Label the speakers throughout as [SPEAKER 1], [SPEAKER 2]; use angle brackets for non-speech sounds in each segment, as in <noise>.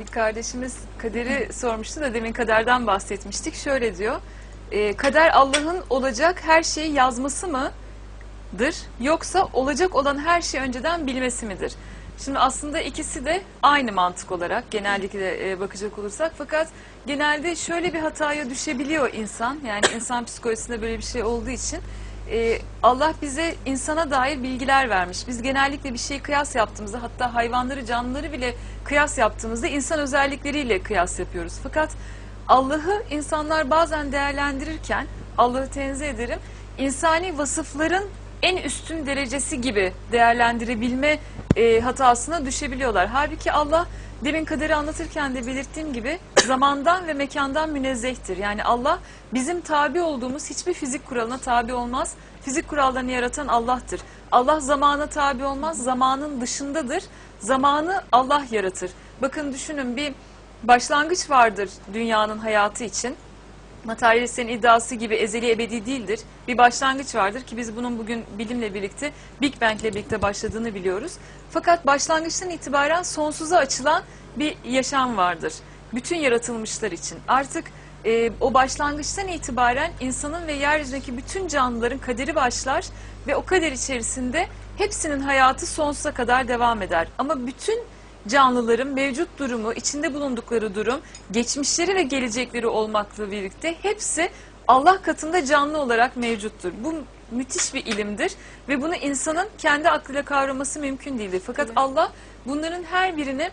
[SPEAKER 1] Bir kardeşimiz kaderi sormuştu da demin kaderden bahsetmiştik. Şöyle diyor. e, kader Allah'ın olacak her şeyi yazması mıdır? Yoksa olacak olan her şeyi önceden bilmesi midir? Şimdi aslında ikisi de aynı mantık olarak genellikle e, bakacak olursak fakat genelde şöyle bir hataya düşebiliyor insan. Yani insan psikolojisinde böyle bir şey olduğu için e, Allah bize insana dair bilgiler vermiş. Biz genellikle bir şeyi kıyas yaptığımızda hatta hayvanları canlıları bile kıyas yaptığımızda insan özellikleriyle kıyas yapıyoruz. Fakat Allah'ı insanlar bazen değerlendirirken Allah'ı tenzih ederim insani vasıfların en üstün derecesi gibi değerlendirebilme e, hatasına düşebiliyorlar. Halbuki Allah demin kaderi anlatırken de belirttiğim gibi zamandan ve mekandan münezzehtir. Yani Allah bizim tabi olduğumuz hiçbir fizik kuralına tabi olmaz. Fizik kurallarını yaratan Allah'tır. Allah zamana tabi olmaz, zamanın dışındadır. Zamanı Allah yaratır. Bakın düşünün bir başlangıç vardır dünyanın hayatı için. Materyalistlerin iddiası gibi ezeli ebedi değildir. Bir başlangıç vardır ki biz bunun bugün bilimle birlikte Big Bang ile birlikte başladığını biliyoruz. Fakat başlangıçtan itibaren sonsuza açılan bir yaşam vardır. Bütün yaratılmışlar için. Artık e, o başlangıçtan itibaren insanın ve yeryüzündeki bütün canlıların kaderi başlar ve o kader içerisinde hepsinin hayatı sonsuza kadar devam eder. Ama bütün canlıların mevcut durumu, içinde bulundukları durum, geçmişleri ve gelecekleri olmakla birlikte hepsi Allah katında canlı olarak mevcuttur. Bu müthiş bir ilimdir ve bunu insanın kendi aklıyla kavraması mümkün değildir. Fakat Allah bunların her birini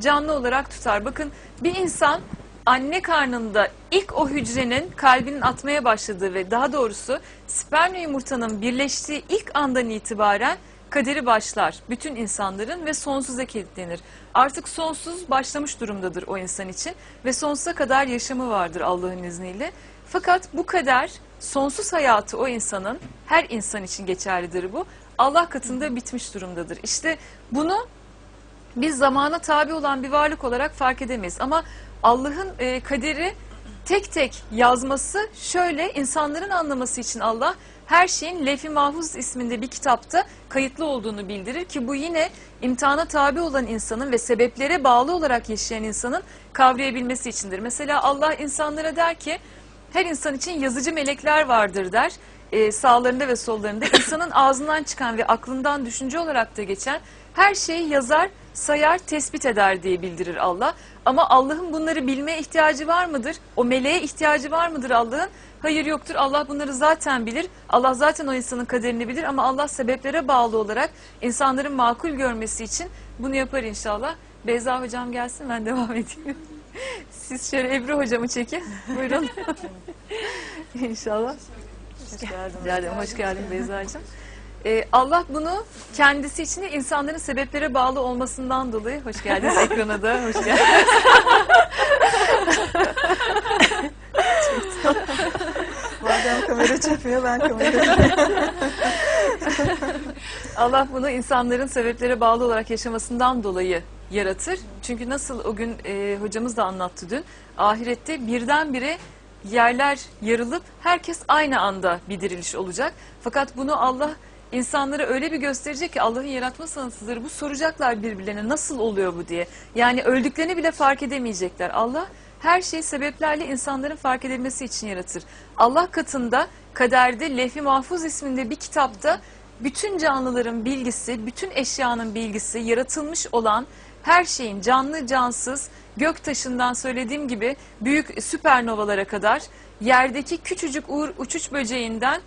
[SPEAKER 1] canlı olarak tutar. Bakın bir insan anne karnında ilk o hücrenin kalbinin atmaya başladığı ve daha doğrusu spermle yumurtanın birleştiği ilk andan itibaren kaderi başlar. Bütün insanların ve sonsuza kilitlenir. Artık sonsuz başlamış durumdadır o insan için ve sonsuza kadar yaşamı vardır Allah'ın izniyle. Fakat bu kader sonsuz hayatı o insanın her insan için geçerlidir bu. Allah katında bitmiş durumdadır. İşte bunu biz zamana tabi olan bir varlık olarak fark edemeyiz. Ama Allah'ın e, kaderi tek tek yazması şöyle insanların anlaması için Allah her şeyin Lef-i Mahfuz isminde bir kitapta kayıtlı olduğunu bildirir ki bu yine imtihana tabi olan insanın ve sebeplere bağlı olarak yaşayan insanın kavrayabilmesi içindir. Mesela Allah insanlara der ki her insan için yazıcı melekler vardır der. E, sağlarında ve sollarında insanın ağzından çıkan ve aklından düşünce olarak da geçen her şeyi yazar, sayar, tespit eder diye bildirir Allah. Ama Allah'ın bunları bilmeye ihtiyacı var mıdır? O meleğe ihtiyacı var mıdır Allah'ın? Hayır yoktur. Allah bunları zaten bilir. Allah zaten o insanın kaderini bilir ama Allah sebeplere bağlı olarak insanların makul görmesi için bunu yapar inşallah. Beyza hocam gelsin ben devam edeyim. <laughs> Siz şöyle Ebru hocamı çekin. Buyurun. <laughs> İnşallah.
[SPEAKER 2] Hoş geldin.
[SPEAKER 1] Rica ederim. Hoş geldin Beyza'cığım. Ee, Allah bunu kendisi için de insanların sebeplere bağlı olmasından dolayı hoş geldiniz <laughs> ekrana da hoş geldiniz. <laughs>
[SPEAKER 2] Madem kamera çekmiyor ben kamera <laughs>
[SPEAKER 1] Allah bunu insanların sebeplere bağlı olarak yaşamasından dolayı yaratır. Çünkü nasıl o gün e, hocamız da anlattı dün. Ahirette birdenbire yerler yarılıp herkes aynı anda bir diriliş olacak. Fakat bunu Allah insanlara öyle bir gösterecek ki Allah'ın yaratma sanatıdır. Bu soracaklar birbirlerine nasıl oluyor bu diye. Yani öldüklerini bile fark edemeyecekler. Allah her şeyi sebeplerle insanların fark edilmesi için yaratır. Allah katında kaderde Lef-i Mahfuz isminde bir kitapta bütün canlıların bilgisi, bütün eşyanın bilgisi, yaratılmış olan her şeyin canlı cansız, göktaşından söylediğim gibi büyük süpernovalara kadar yerdeki küçücük uçuş böceğinden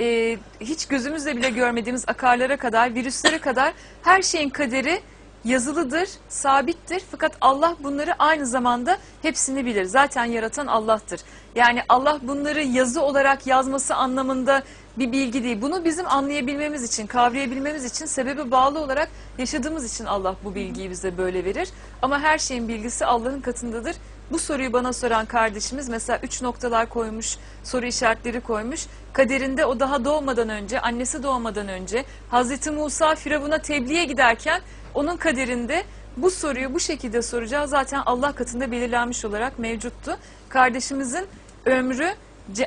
[SPEAKER 1] e, hiç gözümüzle bile görmediğimiz akarlara kadar, virüslere kadar her şeyin kaderi yazılıdır, sabittir. Fakat Allah bunları aynı zamanda hepsini bilir. Zaten yaratan Allah'tır. Yani Allah bunları yazı olarak yazması anlamında bir bilgi değil. Bunu bizim anlayabilmemiz için, kavrayabilmemiz için, sebebe bağlı olarak yaşadığımız için Allah bu bilgiyi bize böyle verir. Ama her şeyin bilgisi Allah'ın katındadır. Bu soruyu bana soran kardeşimiz mesela üç noktalar koymuş, soru işaretleri koymuş. Kaderinde o daha doğmadan önce, annesi doğmadan önce Hazreti Musa Firavun'a tebliğe giderken onun kaderinde bu soruyu bu şekilde soracağı zaten Allah katında belirlenmiş olarak mevcuttu. Kardeşimizin ömrü,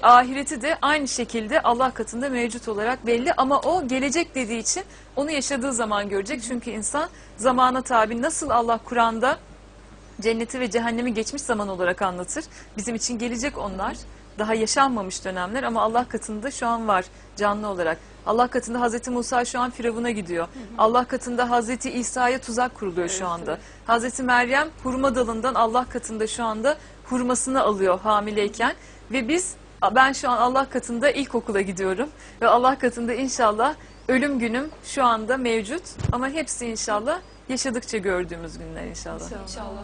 [SPEAKER 1] ahireti de aynı şekilde Allah katında mevcut olarak belli ama o gelecek dediği için onu yaşadığı zaman görecek. Çünkü insan zamana tabi nasıl Allah Kur'an'da Cenneti ve cehennemi geçmiş zaman olarak anlatır. Bizim için gelecek onlar. Daha yaşanmamış dönemler ama Allah katında şu an var canlı olarak. Allah katında Hazreti Musa şu an Firavun'a gidiyor. Allah katında Hazreti İsa'ya tuzak kuruluyor şu anda. Hazreti Meryem hurma dalından Allah katında şu anda hurmasını alıyor hamileyken ve biz ben şu an Allah katında ilkokula gidiyorum ve Allah katında inşallah ölüm günüm şu anda mevcut ama hepsi inşallah yaşadıkça gördüğümüz günler inşallah.
[SPEAKER 3] İnşallah.